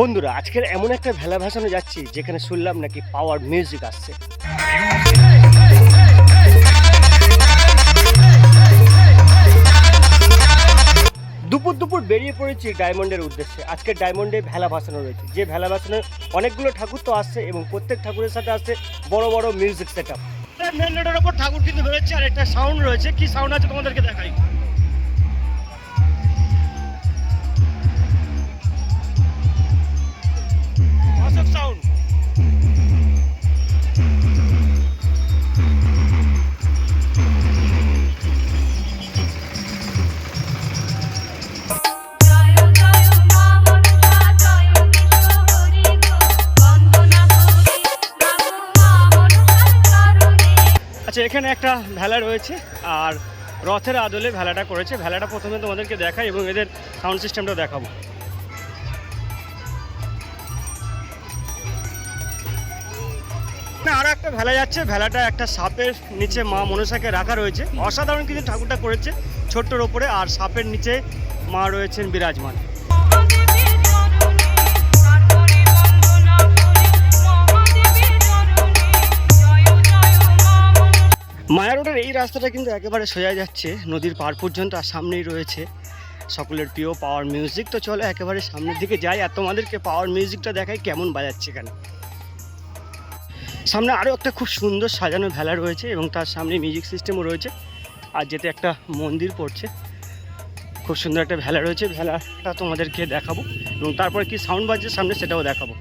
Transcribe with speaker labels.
Speaker 1: বন্ধুরা, আজকের এমন একটা ভেলা ভাসানো যাচ্ছি, যেখানে শুনলাম নাকি পাওয়ার মিউজিক আসছে। দুপুর দুপুর বেরিয়ে পড়েছি ডায়মন্ডের উদ্দেশ্যে। আজকে ডায়মন্ডে ভেলা ভাসানো রয়েছে। যে ভেলা ভাসানোর অনেকগুলো ঠাকুর তো আসছে এবং প্রত্যেক ঠাকুরের সাথে আসছে বড় বড় মিউজিক সেট আপ মেন রোডের ওপর ঠাকুর কিন্তু বেরোচ্ছে, আর একটা সাউন্ড রয়েছে। কি সাউন্ড আছে তোমাদেরকে দেখাই? আচ্ছা এখানে একটা ভেলা রয়েছে, আর রথের আদলে ভেলাটা করেছে। ভেলাটা প্রথমে তোমাদেরকে দেখাই এবং এদের সাউন্ড সিস্টেমটা দেখাবো। না আর একটা ভেলা যাচ্ছে, ভেলাটা একটা সাপের নিচে মা মনসাকে রাখা রয়েছে। অসাধারণ কিন্তু ঠাকুরটা করেছে ছোট্টর ওপরে, আর সাপের নিচে মা রয়েছেন বিরাজমান। মায়া রোডের এই রাস্তাটা কিন্তু একেবারে সোজা যাচ্ছে। নদীর পার পর্যন্ত আর সামনেই রয়েছে। সকলের প্রিয় পাওয়ার মিউজিক তো চলো একেবারে সামনের দিকে যাই আর তোমাদেরকে পাওয়ার মিউজিকটা দেখাই কেমন বাজাচ্ছে এখানে। সামনে আরও একটা খুব সুন্দর সাজানো ভেলা রয়েছে এবং তার সামনে মিউজিক সিস্টেমও রয়েছে। আর যেতে একটা মন্দির পড়ছে। খুব সুন্দর একটা ভেলা রয়েছে। ভেলাটা তোমাদেরকে দেখাবো এবং তারপরে কি সাউন্ড বাজছে সামনে সেটাও দেখাবো।